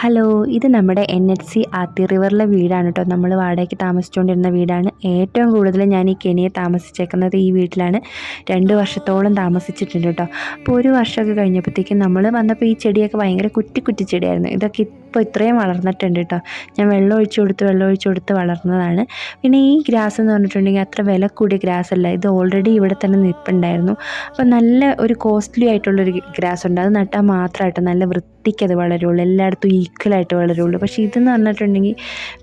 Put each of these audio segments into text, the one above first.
Hello ഇത് നമ്മുടെ N H C ആത്തി റിവറിലെ വീടാണ് കേട്ടോ നമ്മൾ വാടകയ്ക്ക് താമസിച്ചുകൊണ്ടിരുന്ന വീടാണ്. ഏറ്റവും കൂടുതൽ ഞാൻ ഈ കെനിയെ താമസിച്ചേക്കുന്നത് ഈ വീട്ടിലാണ്. രണ്ട് വർഷത്തോളം താമസിച്ചിട്ടുണ്ട് കേട്ടോ അപ്പോൾ ഒരു വർഷമൊക്കെ കഴിഞ്ഞപ്പോഴത്തേക്കും നമ്മൾ വന്നപ്പോൾ ഈ ചെടിയൊക്കെ ഭയങ്കര കുറ്റി കുറ്റി ചെടിയായിരുന്നു. ഇതൊക്കെ ഇപ്പോൾ ഇത്രയും വളർന്നിട്ടുണ്ട് കേട്ടോ ഞാൻ വെള്ളം ഒഴിച്ചു കൊടുത്ത് വെള്ളം ഒഴിച്ചു കൊടുത്ത് വളർന്നതാണ്. പിന്നെ ഈ ഗ്രാസ് എന്ന് പറഞ്ഞിട്ടുണ്ടെങ്കിൽ അത്ര വില കൂടിയ ഗ്രാസ് അല്ല. ഇത് ഓൾറെഡി ഇവിടെ തന്നെ നിൽപ്പുണ്ടായിരുന്നു അപ്പോൾ നല്ല ഒരു കോസ്റ്റ്ലി ആയിട്ടുള്ളൊരു ഗ്രാസ് ഉണ്ട്. അത് നട്ടാൽ മാത്രമായിട്ട് നല്ല വൃത്തിക്ക് അത് വളരുള്ളൂ. എല്ലായിടത്തും ഈക്വലായിട്ട് വളരുള്ളൂ. പക്ഷേ ഇതെന്ന് പറഞ്ഞിട്ടുണ്ടെങ്കിൽ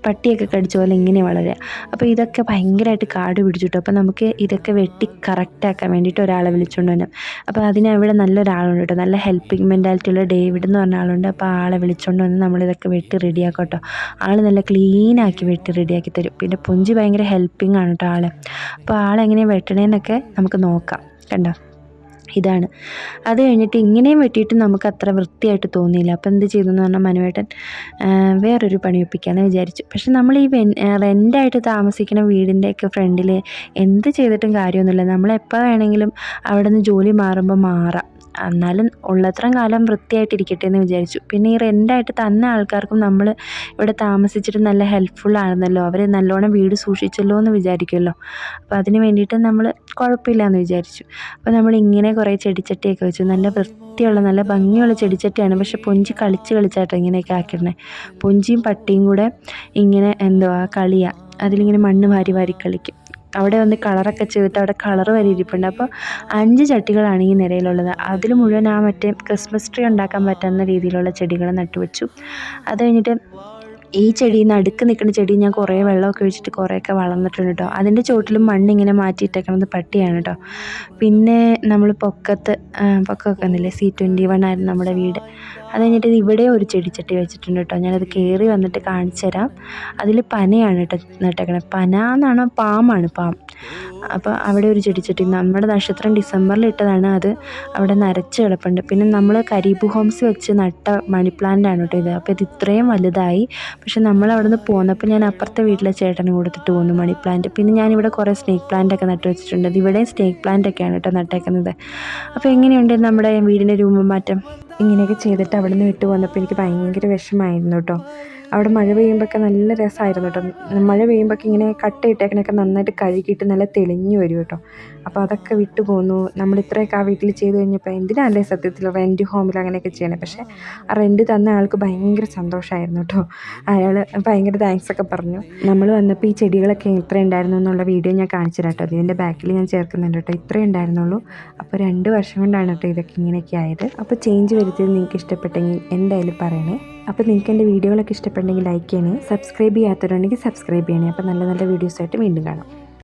പട്ടിയൊക്കെ കടിച്ച പോലെ ഇങ്ങനെ വളരുക അപ്പോൾ ഇതൊക്കെ ഭയങ്കരമായിട്ട് കാട് പിടിച്ചിട്ടു അപ്പോൾ നമുക്ക് ഇതൊക്കെ വെട്ടി കറക്റ്റാക്കാൻ വേണ്ടിയിട്ട് ഒരാളെ വിളിച്ചുകൊണ്ട് വരാം. അപ്പോൾ അതിന് അവിടെ നല്ലൊരാളുണ്ട് കേട്ടോ നല്ല ഹെൽപ്പിംഗ് മെന്റാലിറ്റി ഉള്ള ഡേവിഡ് എന്ന് പറഞ്ഞ ആളുണ്ട്. അപ്പോൾ ആളെ വിളിച്ചുകൊണ്ട് വന്ന് നമ്മളിതൊക്കെ വെട്ടി റെഡിയാക്കും കേട്ടോ ആൾ നല്ല ക്ലീനാക്കി വെട്ടി റെഡിയാക്കി തരും. പിന്നെ പുഞ്ചി ഭയങ്കര ഹെൽപ്പിംഗ് ആണ് കേട്ടോ ആൾ അപ്പോൾ ആളെങ്ങനെയാണ് വെട്ടണേന്നൊക്കെ നമുക്ക് നോക്കാം. കണ്ടോ? ഇതാണ്. അത് കഴിഞ്ഞിട്ട് ഇങ്ങനെയും വെട്ടിയിട്ട് നമുക്ക് അത്ര വൃത്തിയായിട്ട് തോന്നിയില്ല. അപ്പോൾ എന്ത് ചെയ്തു എന്ന് പറഞ്ഞാൽ മനുവേട്ടൻ വേറൊരു പണി ഒപ്പിക്കാമെന്ന് വിചാരിച്ചു. പക്ഷെ നമ്മൾ ഈ റെന്റായിട്ട് താമസിക്കുന്ന വീടിന്റെയൊക്കെ ഫ്രണ്ടിൽ എന്ത് ചെയ്തിട്ടും കാര്യമൊന്നുമില്ല. നമ്മളെപ്പോൾ വേണമെങ്കിലും അവിടെ നിന്ന് ജോലി മാറുമ്പോൾ മാറാം. എന്നാലും ഉള്ളത്രയും കാലം വൃത്തിയായിട്ടിരിക്കട്ടെ എന്ന് വിചാരിച്ചു. പിന്നെ ഈ റെന്റായിട്ട് തന്ന ആൾക്കാർക്കും നമ്മൾ ഇവിടെ താമസിച്ചിട്ട് നല്ല ഹെൽപ്ഫുൾ ആണെന്നല്ലോ അവർ നല്ലോണം വീട് സൂക്ഷിച്ചല്ലോ എന്ന് വിചാരിക്കുമല്ലോ. അപ്പോൾ അതിന് വേണ്ടിയിട്ട് നമ്മൾ കുഴപ്പമില്ല എന്ന് വിചാരിച്ചു. അപ്പോൾ നമ്മൾ ഇങ്ങനെ കുറേ ചെടിച്ചട്ടിയൊക്കെ വെച്ചു. നല്ല വൃത്തിയുള്ള നല്ല ഭംഗിയുള്ള ചെടിച്ചട്ടിയാണ്. പക്ഷെ പൊഞ്ചി കളിച്ച് കളിച്ചാട്ടോ ഇങ്ങനെയൊക്കെ ആക്കിയിരുന്നത് പൊഞ്ചിയും പട്ടിയും കൂടെ ഇങ്ങനെ എന്തുവാ കളിയാണ് അതിലിങ്ങനെ മണ്ണ് വാരി വാരി കളിക്കും. അവിടെ വന്ന് കളറൊക്കെ ചെയ്തിട്ട് അവിടെ കളർ വരെ ഇരിപ്പുണ്ട് അപ്പോൾ അഞ്ച് ചട്ടികളാണ് ഈ നിരയിലുള്ളത് അതിൽ മുഴുവൻ ആ മറ്റേ ക്രിസ്മസ് ട്രീ ഉണ്ടാക്കാൻ പറ്റുന്ന രീതിയിലുള്ള ചെടികൾ നട്ടുവെച്ചു. അത് കഴിഞ്ഞിട്ട് ഈ ചെടി നടുക്ക് നിൽക്കുന്ന ചെടി ഞാൻ കുറേ വെള്ളമൊക്കെ ഒഴിച്ചിട്ട് കുറേയൊക്കെ വളർന്നിട്ടുണ്ട് കേട്ടോ അതിന്റെ ചോട്ടിലും മണ്ണിങ്ങനെ മാറ്റിയിട്ടേക്കണത് പട്ടിയാണ് കേട്ടോ പിന്നെ നമ്മൾ പൊക്കത്ത് പൊക്കമൊക്കെ ഒന്നുമില്ലേ സി ട്വന്റി വൺ ആയിരുന്നു നമ്മുടെ വീട്. അത് കഴിഞ്ഞിട്ട് ഇവിടെ ഒരു ചെടിച്ചട്ടി വെച്ചിട്ടുണ്ട് കേട്ടോ ഞാനത് കയറി വന്നിട്ട് കാണിച്ചു തരാം. അതിൽ പനയാണ് കേട്ടോ നട്ടേക്കണത്. പന എന്നാണോ? പാമാണ് പാം. അപ്പോൾ അവിടെ ഒരു ചെടിച്ചട്ടി നമ്മുടെ നക്ഷത്രം ഡിസംബറിൽ ഇട്ടതാണ്. അത് അവിടെ നരച്ച് കിടപ്പുണ്ട്. പിന്നെ നമ്മൾ കരീബു ഹോംസ് വെച്ച് നട്ട മണി പ്ലാന്റ് ആണ് കേട്ടോ ഇത്. അപ്പോൾ ഇത് ഇത്രയും വലുതായി. പക്ഷെ നമ്മൾ അവിടെ നിന്ന് പോന്നപ്പോൾ ഞാൻ അപ്പുറത്തെ വീട്ടിലെ ചേട്ടന് കൊടുത്തിട്ട് പോന്നു മണി പ്ലാന്റ്. പിന്നെ ഞാനിവിടെ കുറേ സ്നേക്ക് പ്ലാന്റ് ഒക്കെ നട്ട് വെച്ചിട്ടുണ്ട്. ഇവിടെയും സ്നേക്ക് പ്ലാന്റ് ഒക്കെയാണ് കേട്ടോ നട്ടേക്കുന്നത്. അപ്പോൾ എങ്ങനെയുണ്ട് നമ്മുടെ വീടിന്റെ രൂപമാറ്റം ഇങ്ങനെയൊക്കെ ചെയ്തിട്ട് അവിടെ നിന്ന് വിട്ടു വന്നപ്പോൾ എനിക്ക് ഭയങ്കര വിഷമായിരുന്നു കേട്ടോ. അവിടെ മഴ പെയ്യുമ്പോഴൊക്കെ നല്ല രസമായിരുന്നു കേട്ടോ. മഴ പെയ്യുമ്പോഴൊക്കെ ഇങ്ങനെ കട്ടയിട്ടേക്കണൊക്കെ നന്നായിട്ട് കഴുകിയിട്ട് നല്ല തെളിഞ്ഞു വരും കേട്ടോ. അപ്പോൾ അതൊക്കെ വിട്ടു പോന്നു. നമ്മൾ ഇത്രയൊക്കെ ആ വീട്ടിൽ ചെയ്ത് കഴിഞ്ഞപ്പോൾ എന്തിനല്ലേ സത്യത്തിൽ റെന്റ് ഹോമിൽ അങ്ങനെയൊക്കെ ചെയ്യണേ? പക്ഷേ ആ റെന്റ് തന്ന ആൾക്ക് ഭയങ്കര സന്തോഷമായിരുന്നു കേട്ടോ. അയാൾ ഭയങ്കര താങ്ക്സ് ഒക്കെ പറഞ്ഞു. നമ്മൾ വന്നപ്പോൾ ഈ ചെടികളൊക്കെ എത്ര ഉണ്ടായിരുന്നു എന്നുള്ള വീഡിയോ ഞാൻ കാണിച്ചു കേട്ടോ. ഇതിന്റെ ബാക്കിൽ ഞാൻ ചേർക്കുന്നുണ്ട് കേട്ടോ. ഇത്രേ ഉണ്ടായിരുന്നുള്ളൂ. അപ്പോൾ രണ്ട് വർഷം കൊണ്ടാണ് കേട്ടോ ഇതൊക്കെ ഇങ്ങനെയൊക്കെ ആയത്. അപ്പോൾ ചേഞ്ച് വരുത്തിയത് നിങ്ങൾക്ക് ഇഷ്ടപ്പെട്ടെങ്കിൽ എന്തായാലും പറയണേ. അപ്പോൾ നിങ്ങൾക്ക് എന്റെ വീഡിയോകളൊക്കെ ഇഷ്ടപ്പെട്ടെങ്കിൽ ലൈക്ക് ചെയ്യണേ സബ്സ്ക്രൈബ് ചെയ്യാത്തവരുണ്ടെങ്കിൽ സബ്സ്ക്രൈബ് ചെയ്യണേ. അപ്പോൾ നല്ല നല്ല വീഡിയോസായിട്ട് വീണ്ടും കാണാം.